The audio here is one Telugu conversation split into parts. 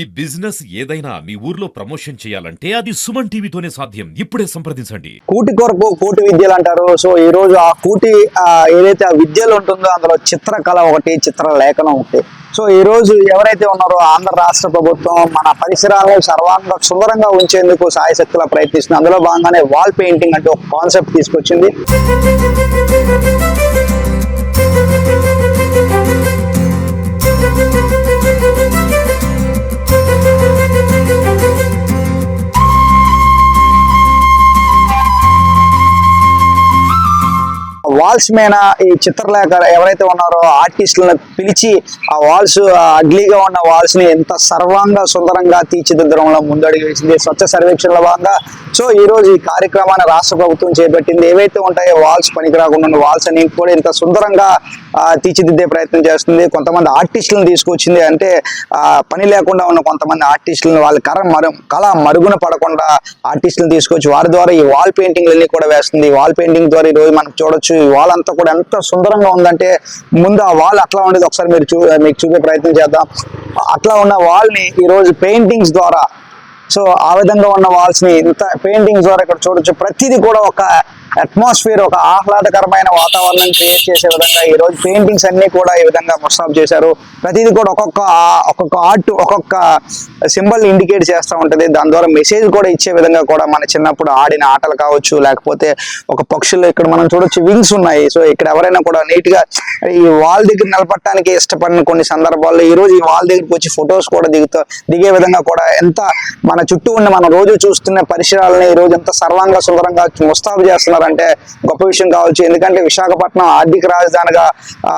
ఈ బిజినెస్ ఏదైనా మీ ఊర్లో ప్రమోషన్ చేయాలంటే అది సుమన్ టీవీతోనే సాధ్యం. ఇప్పుడే సంప్రదించండి. కూటి కొరకు కూటి విద్యలు అంటారు సో ఈ రోజు ఆ కూటి ఏదైతే ఆ విద్యలు ఉంటుందో అందులో చిత్రకళ ఒకటి చిత్ర లేఖనం ఒకటి. సో ఈ రోజు ఎవరైతే ఉన్నారో ఆంధ్ర రాష్ట్ర ప్రభుత్వం మన పరిసరాలను సర్వాంగ సుందరంగా ఉంచేందుకు సాయశక్తులా ప్రయత్నిస్తుంది. అందులో భాగంగానే వాల్ పెయింటింగ్ అంటే ఒక కాన్సెప్ట్ తీసుకొచ్చింది. వాల్స్ మీద ఈ చిత్రలేఖ ఎవరైతే ఉన్నారో ఆర్టిస్టులను పిలిచి ఆ వాల్స్ అగ్లీగా ఉన్న వాల్స్ని ఎంత సర్వాంగ సుందరంగా తీర్చిదిద్దడంలో ముందడుగు వేసింది. స్వచ్ఛ సర్వేక్షణలో భాగంగా. సో ఈ రోజు ఈ కార్యక్రమాన్ని రాష్ట్ర ప్రభుత్వం చేపట్టింది. ఏవైతే ఉంటాయో వాల్స్ పనికి రాకుండా వాల్స్ అని కూడా ఇంత సుందరంగా తీర్చిదిద్దే ప్రయత్నం చేస్తుంది. కొంతమంది ఆర్టిస్టులను తీసుకొచ్చింది అంటే ఆ, పని లేకుండా ఉన్న కొంతమంది ఆర్టిస్టులను వాళ్ళ కర మరు కళ మరుగున పడకుండా ఆర్టిస్టులను తీసుకొచ్చి వారి ద్వారా ఈ వాల్ పెయింటింగ్లన్నీ కూడా వేస్తుంది. వాల్ పెయింటింగ్ ద్వారా ఈ రోజు మనం చూడొచ్చు ఈ వాల్ అంతా కూడా ఎంత సుందరంగా ఉందంటే ముందు ఆ వాల్ అట్లా ఉండేది. ఒకసారి మీరు చూ మీకు చూపే ప్రయత్నం చేద్దాం. అట్లా ఉన్న వాల్ని ఈరోజు ఈ రోజు పెయింటింగ్స్ ద్వారా సో ఆ విధంగా ఉన్న వాల్స్ని ఇంత పెయింటింగ్స్ ద్వారా ఇక్కడ చూడొచ్చు. ప్రతిదీ కూడా ఒక అట్మాస్ఫియర్ ఒక ఆహ్లాదకరమైన వాతావరణం క్రియేట్ చేసే విధంగా ఈ రోజు పెయింటింగ్స్ అన్ని కూడా ఈ విధంగా ముస్తాబ్ చేశారు. ప్రతిదీ కూడా ఒక్కొక్క ఒక్కొక్క ఆర్ట్ ఒక్కొక్క సింబల్ ఇండికేట్ చేస్తూ ఉంటుంది. దాని ద్వారా మెసేజ్ కూడా ఇచ్చే విధంగా కూడా మన చిన్నప్పుడు ఆడిన ఆటలు కావచ్చు లేకపోతే ఒక పక్షులు ఇక్కడ మనం చూడొచ్చు వింగ్స్ ఉన్నాయి. సో ఇక్కడ ఎవరైనా కూడా నీట్గా ఈ వాల్ దగ్గర నిలబడటానికి ఇష్టపడిన కొన్ని సందర్భాల్లో ఈ రోజు ఈ వాల్ దగ్గరికి వచ్చి ఫొటోస్ కూడా దిగుతా దిగే విధంగా కూడా ఎంత మన చుట్టూ ఉన్న మనం రోజు చూస్తున్న పరిసరాలని ఈ రోజు ఎంత సర్వాంగ సుందరంగా ముస్తాబు చేస్తున్నారు చేస్తున్నారంటే గొప్ప విషయం కావచ్చు. ఎందుకంటే విశాఖపట్నం ఆర్థిక రాజధానిగా ఆ,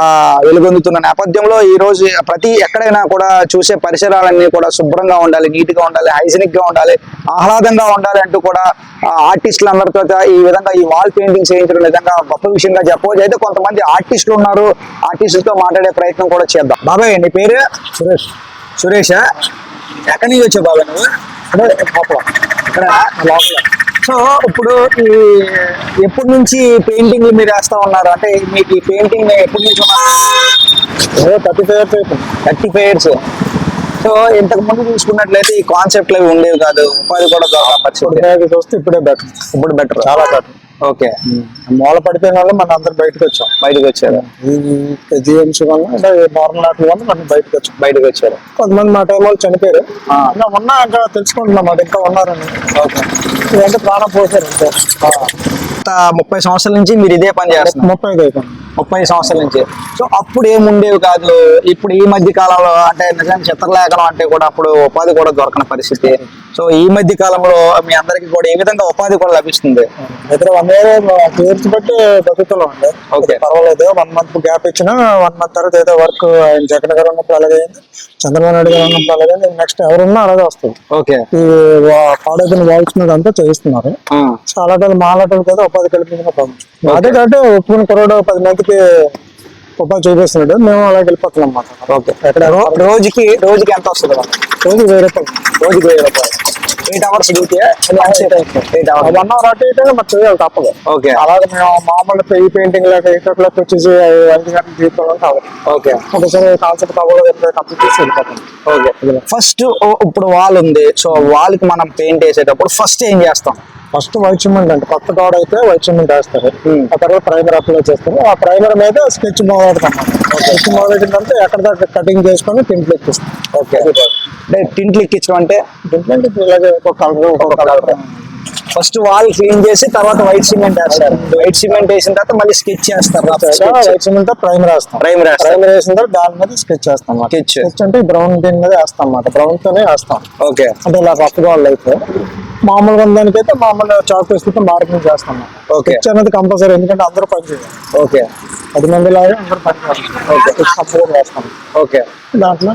వెలుగొందుతున్న నేపథ్యంలో ఈ రోజు ప్రతి ఎక్కడైనా కూడా చూసే పరిసరాలన్నీ కూడా శుభ్రంగా ఉండాలి నీట్గా ఉండాలి హైజీనిక్గా ఉండాలి ఆహ్లాదంగా ఉండాలి అంటూ కూడా ఆర్టిస్టులు అందరితో ఈ విధంగా ఈ వాల్ పెయింటింగ్స్ చేయించడం నిజంగా గొప్ప విషయంగా చెప్పవచ్చు. అయితే కొంతమంది ఆర్టిస్టులు ఉన్నారు. ఆర్టిస్టులతో మాట్లాడే ప్రయత్నం కూడా చేద్దాం. బాబాయ్ నీ పేరు? సురేష్. సురేష్? ఎక్కడి నుంచి వచ్చావు బాబాయ్ నువ్వు? ఇక్కడ లోపల. సో ఇప్పుడు ఈ ఎప్పటి నుంచి పెయింటింగ్ మీరు వేస్తా ఉన్నారు? అంటే మీకు ఈ పెయింటింగ్ ఎప్పటి నుంచి thirty five years thirty five years. So ఇంతకు ముందు చూసుకున్నట్లయితే ఈ కాన్సెప్ట్లు అవి ఉండేవి కాదు. ఉపాధి కూడా వస్తే ఇప్పుడే బెటర్ ఇప్పుడు బెటర్ చాలా బెటర్ ఓకే. మూల పడిపోయిన వల్ల మన అందరు బయటకు వచ్చాం. బయటకు వచ్చారు. జిఎంసీ వల్ల అంటే నార్మల్ ఆటల వల్ల మనం బయటకు వచ్చాం. బయటకు వచ్చారు. కొంతమంది మా టైం వాళ్ళు చనిపోయారు. ఉన్నా ఇంకా తెలుసుకుంటున్నాం అది ఇంకా ఉన్నారని. ఓకే. ఇదంటే ప్రాణం పోసారు అంతే. ముప్పై సంవత్సరాల నుంచి మీరు ఇదే పని చేస్తున్నారు. ముప్పై ముప్పై సంవత్సరాల నుంచి. సో అప్పుడు ఏముండేవి కాదు. ఇప్పుడు ఈ మధ్య కాలంలో అంటే నిజంగా చిత్రలేఖనం అంటే కూడా అప్పుడు ఉపాధి కూడా దొరకని పరిస్థితి. సో ఈ మధ్య కాలంలో మీ అందరికి కూడా ఏ విధంగా ఉపాధి కూడా లభిస్తుంది? ఇద్దరు వన్ ఇయర్ ఇయర్స్ బట్టి బతుకుతున్నాం అండి. Okay. పర్వాలేదు. వన్ మంత్ గ్యాప్ ఇచ్చిన వన్ మంత్ తర్వాత ఏదో వర్క్ ఆయన జగన్ గారు ఉన్నప్పుడు అలాగే అయింది. చంద్రబాబు నాయుడు గారు ఉన్నప్పుడు అలాగే. నెక్స్ట్ ఎవరున్నా అలాగే వస్తుంది. ఓకే. ఈ పాడైపోయిన వాల్స్ మీద అంతా చేయిస్తున్నారు. చాలా మాలాటలు కదా ఉపాధి కల్పించిన పదం అదే కాబట్టి ఒప్పుకున్న కుర్రాడు పది మందికి ఉపాధి చూపిస్తున్నాడు మేము అలాగే వెళ్ళిపోతున్నాం అన్నమాట. ఓకే. రోజుకి రోజుకి ఎంత వస్తుంది? రోజు వెయ్యి రూపాయలు. రోజుకి వెయ్యి రూపాయలు. Eight hours duty eight hours one hour అటు ఇటు మరి చేయాలి తప్పదు. ఓకే అలాగే మేము మామూలు పెయి పెయింటింగ్ లాగా ఎయిట్ ఓ క్లాక్ వచ్చేసి ఐదు గంటలు తీసుకోవడం కావాలి ఓకే ఒకసారి కాన్సెప్ట్ అవ్వలేదు కంప్లీట్ చేసి వెళ్ళిపోతాం. ఓకే ఫస్ట్ ఇప్పుడు వాల్ ఉంది. సో వాల్కి మనం పెయింట్ వేసేటప్పుడు ఫస్ట్ ఏం చేస్తాం? ఫస్ట్ వైట్ సిమెంట్ అంటే కొత్త గోడ అయితే వైట్ సిమెంట్ వేస్తారు. Hmm. ఆ తర్వాత ప్రైమర్ అప్లై చేస్తారు. ఆ ప్రైమర్ మీద స్కెచ్ మొదలెడతాం. స్కెచ్ మొదలెట్టిన తర్వాత ఎక్కడ దాకా కటింగ్ చేసుకొని టింట్లు ఎక్కిస్తాం. ఓకే అంటే టింట్లు ఎక్కించడం అంటే? టింట్లు అంటే ఇలాగే ఒక్కొక్క కలర్ ఒక్కొక్క కలర్. ఫస్ట్ వాల్ క్లీన్ చేసి తర్వాత వైట్ సిమెంట్ వేస్తారు. వైట్ సిమెంట్ వేసిన తర్వాత మళ్ళీ స్కెచ్ చేస్తారు. వైట్ సిమెంట్ ప్రైమర్ వేస్తాం. ప్రైమర్ ప్రైమర్ వేసిన తర్వాత దాని మీద స్కెచ్ చేస్తాం Sketch. స్కెచ్. అంటే బ్రౌన్ దీని మీద వేస్తాం అన్నమాట. బ్రౌన్ తోనే వేస్తాం. ఓకే అంటే ఇలా రఫ్ వాళ్ళు అయితే. మామూలుగా దానికైతే మామూలు చాక్ వేస్తే మార్కింగ్ చేస్తాం. స్కెచ్ అనేది కంపల్సరీ ఎందుకంటే అందరూ పని చేయాలి. ఓకే పది మంది లాగా అందరూ పని ఓకే కంపల్సరీ వేస్తాం ఓకే దాంట్లో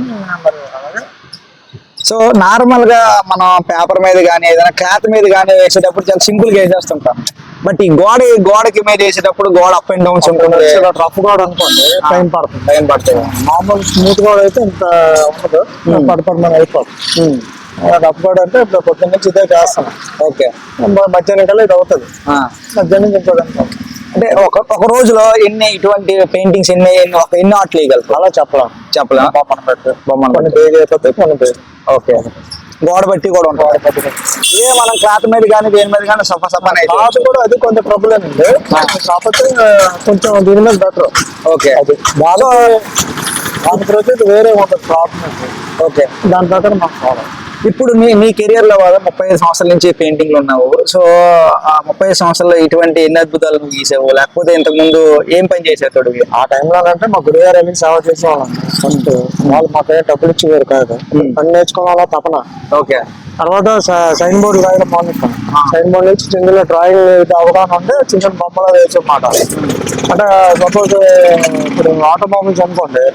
సో నార్మల్గా మనం పేపర్ మీద కానీ ఏదైనా క్లాత్ మీద కానీ వేసేటప్పుడు చాలా సింపుల్గా వేసేస్తుంటాం. బట్ ఈ గోడ గోడకి మీద వేసేటప్పుడు గోడ అప్ అండ్ డౌన్స్ ఉంటుంది. రఫ్ కూడా అనుకోండి టైం పడుతుంది. టైం పడుతుంది. మామూలు స్మూత్ కూడా అయితే ఇంత ఉండదు. పడి పడి మనం అయిపోతుంది రఫ్ కూడా అంటే ఇప్పుడు పొద్దున్న నుంచి ఇదే చేస్తాం. ఓకే. మధ్యాహ్నం కల్లా ఇది అవుతుంది. మధ్యాహ్నం నుంచి అనుకోండి అంటే ఒక ఒక రోజులో ఎన్ని ఇటువంటి పెయింటింగ్స్ ఎన్ని ఎన్ని ఎన్ని ఆర్ట్లు వేయగలుగుతారు అలా చెప్పలేం. చెప్పలేం బొమ్మను బొమ్మను కొన్ని పేరు అయిపోతాయి కొన్ని పేరు ఓకే. గోడ బట్టి కూడా ఉంటుంది ఇదే మనం క్లాత్ మీద కానీ దేని మీద కానీ సఫా సఫా క్లాత్ కూడా అది కొంత ప్రాబ్లం ఉంది. కాకపోతే కొంచెం దీని మీద బెటర్ ఓకే. అది బాగా దాని ప్రతి వేరే ఉంటుంది ప్రాబ్లం. ఓకే. దాని ప్రకారం మాకు కావాలి ఇప్పుడు నీ నీ కెరియర్లో బాగా ముప్పై ఐదు సంవత్సరాల నుంచి పెయింటింగ్ ఉన్నావు. సో ఆ ముప్పై ఐదు సంవత్సరాల్లో ఇటువంటి ఎన్ని అద్భుతాలు నువ్వు గీసావు? లేకపోతే ఇంతకు ముందు ఏం పని చేసేటోడు ఆ టైంలో అంటే మా గురుగారు వెళ్ళి సేవ చేసేవాళ్ళం. ఫస్ట్ వాళ్ళు మాకు ఏం డబ్బులు ఇచ్చేవారు కాదు. పని నేర్చుకోవాలా తపన. ఓకే. తర్వాత సైన్ బోర్డు రాయడం మానేస్తాం సైన్ బోర్డు నుంచి చిన్నలో డ్రాయింగ్ అవగాహన ఉంటే చిన్న బొమ్మలు వేసేమాట అంటే సపోజ్ ఇప్పుడు ఆటోమొబైల్స్ అనుకోండి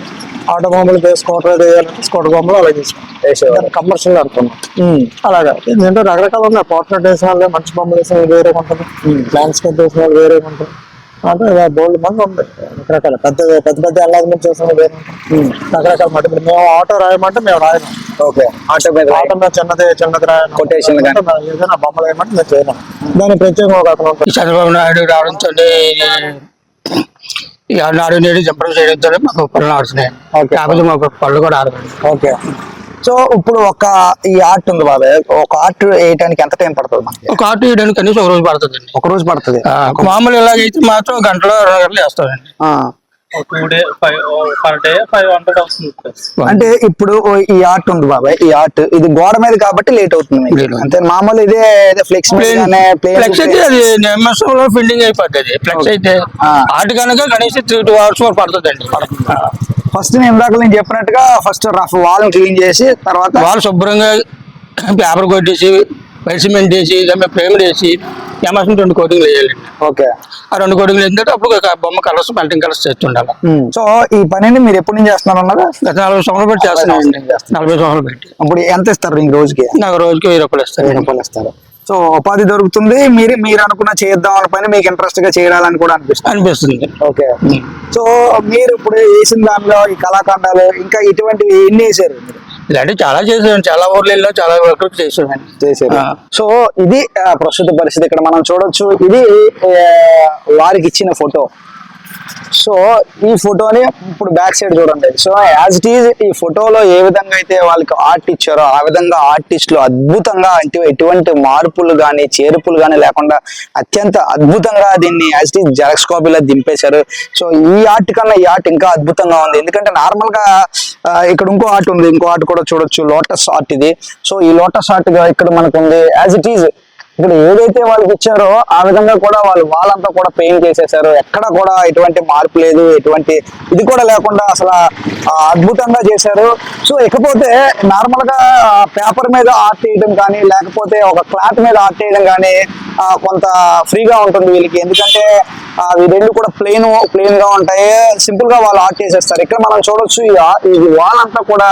ఆటోమొబైల్ స్కూటర్ వేయాలంటే స్కూటర్ బొమ్మలు అలా తీసుకుంటాం. కమర్షియల్ అనుకున్నాం అలాగా. ఏంటంటే రకరకాల ఉన్నాయి. పోర్ట్రేట్ వేసిన వాళ్ళు మంచి బొమ్మలు వేసిన వాళ్ళు వేరే ఉంటుంది. ల్యాండ్స్కేప్ వేసిన వాళ్ళు వేరే ఉంటుంది. అంటే బోల్డ్ మంది ఉంది రకరకాల. పెద్ద పెద్ద పెద్ద అల్లాజ్మెంట్ చేసిన వేరే ఉంటుంది. రకరకాల మాట. ఇప్పుడు మేము ఆటో రాయమంటే మేము రాయము ఓకే. ఆటో మీద ఆటో మీద చిన్నది చిన్నది రాయను కానీ. ఏదైనా బొమ్మలు వేయమంటే మేము చేయలేం. దాని ప్రత్యేకంగా ఒక చంద్రబాబు నాయుడు రావడంతో నాడు నేడు జంపడం చేయడంతో మాకు పనులు ఆడుతున్నాయి. కాకపోతే మాకు పళ్ళు కూడా ఆడదు ఓకే. సో ఇప్పుడు ఒక ఈ ఆర్ట్ ఉంది బాబాయ్. ఒక ఆర్ట్ వేయడానికి ఎంత టైం పడుతుంది ఒక ఆటో వేయడానికి కనీసం ఒక రోజు పడుతుందండి. ఒక రోజు పడుతుంది. మామూలు ఇలాగైతే మాత్రం గంటలో రెండు గంటలు వేస్తామండి. Two day five per day five hundred అవుతుంది. ప్లస్ అంటే ఇప్పుడు ఈ ఆర్ట్ ఉంది బాబాయ్ ఈ ఆర్ట్. ఇది గోడ మీద కాబట్టి లేట్ అవుతుంది. అంతే మామూలు ఇదే ఫ్లెక్స్ ఫ్లెక్స్ అయితే అది ఫిల్డింగ్ అయిపోతుంది ఫ్లెక్స్ అయితే ఆ. ఆట కనుక కనీసం త్రీ టూ అవర్స్ వరకు పడుతుందండి. ఫస్ట్ నేను ఇందాక నేను చెప్పినట్టుగా ఫస్ట్ రఫ్ వాల్ క్లీన్ చేసి తర్వాత వాళ్ళు శుభ్రంగా పేపర్ కొట్టేసి వైట్ సిమెంట్ వేసి దాని ఫ్రేమ్ వేసి రెండు కోటింగ్లు వేయాలండి. ఓకే ఆ రెండు కోటింగ్లు ఏంటంటే అప్పుడు ఒక బొమ్మ కలర్స్ పెయింటింగ్ కలర్స్ చేస్తుండాలి. సో ఈ పనిని మీరు ఎప్పటి నుంచి చేస్తున్నారు అన్నదా గత నలభై సంవత్సరాలు పెట్టి చేస్తున్నానండి నలభై సంవత్సరాలు పెట్టి. ఇప్పుడు ఎంత ఇస్తారు ఇంక రోజుకి? నాకు రోజుకి వెయ్యి రూపాయలు ఇస్తాను వెయ్యి రూపాయలు ఇస్తారు. సో ఉపాధి దొరుకుతుంది. మీరు మీరు అనుకున్న చేద్దాం అన్న పని మీకు ఇంట్రెస్ట్గా చేయాలని కూడా అనిపిస్తుంది. అనిపిస్తుంది. ఓకే. సో మీరు ఇప్పుడు వేసిన దానిలో ఈ కళాఖండాలు ఇంకా ఇటువంటివి ఎన్ని వేసారు మీరు? ఇలాంటి చాలా చేసాను చాలా ఊర్లు వెళ్ళాం చాలా వర్క్ చేసాను చేశారు. సో ఇది ప్రస్తుత పరిస్థితి ఇక్కడ మనం చూడొచ్చు. ఇది వారికి ఇచ్చిన ఫోటో. సో ఈ ఫోటోని ఇప్పుడు బ్యాక్ సైడ్ చూడండి. సో యాజ్ ఇట్ ఈజ్ ఈ ఫోటోలో ఏ విధంగా అయితే వాళ్ళకి ఆర్ట్ ఇచ్చారో ఆ విధంగా ఆర్టిస్టులు అద్భుతంగా అంటే ఎటువంటి మార్పులు కానీ చేర్పులు కానీ లేకుండా అత్యంత అద్భుతంగా దీన్ని యాజ్ ఇట్ ఈజ్ జెరాక్స్ కాపీలో దింపేశారు. సో ఈ ఆర్ట్ కన్నా ఈ ఆర్ట్ ఇంకా అద్భుతంగా ఉంది. ఎందుకంటే నార్మల్గా ఆ, ఇక్కడ ఇంకో ఆర్ట్ ఉంది. ఇంకో ఆర్ట్ కూడా చూడొచ్చు. లోటస్ ఆర్ట్ ఇది. సో ఈ లోటస్ ఆర్ట్ ఇక్కడ మనకు ఉంది యాజ్ ఇట్ ఈజ్ ఇక్కడ ఏదైతే వాళ్ళకి ఇచ్చారో ఆ విధంగా కూడా వాళ్ళు వాళ్ళంతా కూడా పెయింట్ చేసేసారు. ఎక్కడ కూడా ఎటువంటి మార్పు లేదు. ఎటువంటి ఇది కూడా లేకుండా అసలు అద్భుతంగా చేశారు. సో ఇకపోతే నార్మల్గా పేపర్ మీద ఆర్ట్ వేయడం కానీ లేకపోతే ఒక క్లాత్ మీద ఆర్ట్ వేయడం కానీ కొంత ఫ్రీగా ఉంటుంది వీళ్ళకి. ఎందుకంటే అవి రెండు కూడా ప్లెయిన్ ప్లెయిన్గా ఉంటాయి. సింపుల్గా వాళ్ళు ఆర్ట్ చేసేస్తారు. ఇక్కడ మనం చూడొచ్చు ఈ వాల్ అంతా కూడా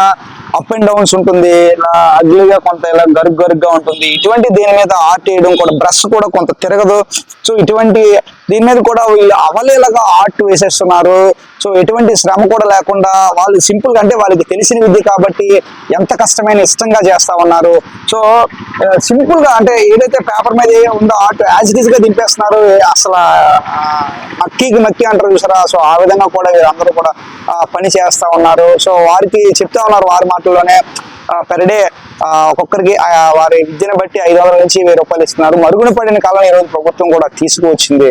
అప్ అండ్ డౌన్స్ ఉంటుంది. ఇలా అగ్లీగా కొంత ఇలా గరుగ్ గరుగ్గా ఉంటుంది. ఇటువంటి దీని మీద ఆర్ట్ వేయడం కూడా బ్రష్ కూడా కొంత తిరగదు. సో ఇటువంటి దీని మీద కూడా వీళ్ళు అవలేలగా ఆర్ట్ వేసేస్తున్నారు. సో ఎటువంటి శ్రమ కూడా లేకుండా వాళ్ళు సింపుల్గా అంటే వాళ్ళకి తెలిసిన విద్య కాబట్టి ఎంత కష్టమైన ఇష్టంగా చేస్తా ఉన్నారు. సో సింపుల్గా అంటే ఏదైతే పేపర్ మీద ఏ ఉందో ఆర్ట్ యాజ్ ఇట్ ఈస్గా దింపేస్తున్నారు అసలు మక్కీకి మక్కి అంటారు చూసారా? సో ఆ విధంగా కూడా వీరందరూ కూడా పని చేస్తా ఉన్నారు. సో వారికి చెప్తా ఉన్నారు వారి మాటల్లోనే పెర్ డే ఒక్కొక్కరికి వారి విద్యను బట్టి ఐదు వందల నుంచి వెయ్యి రూపాయలు ఇస్తున్నారు. మరుగున పడిన కాలం ఈరోజు ప్రభుత్వం కూడా తీసుకువచ్చింది.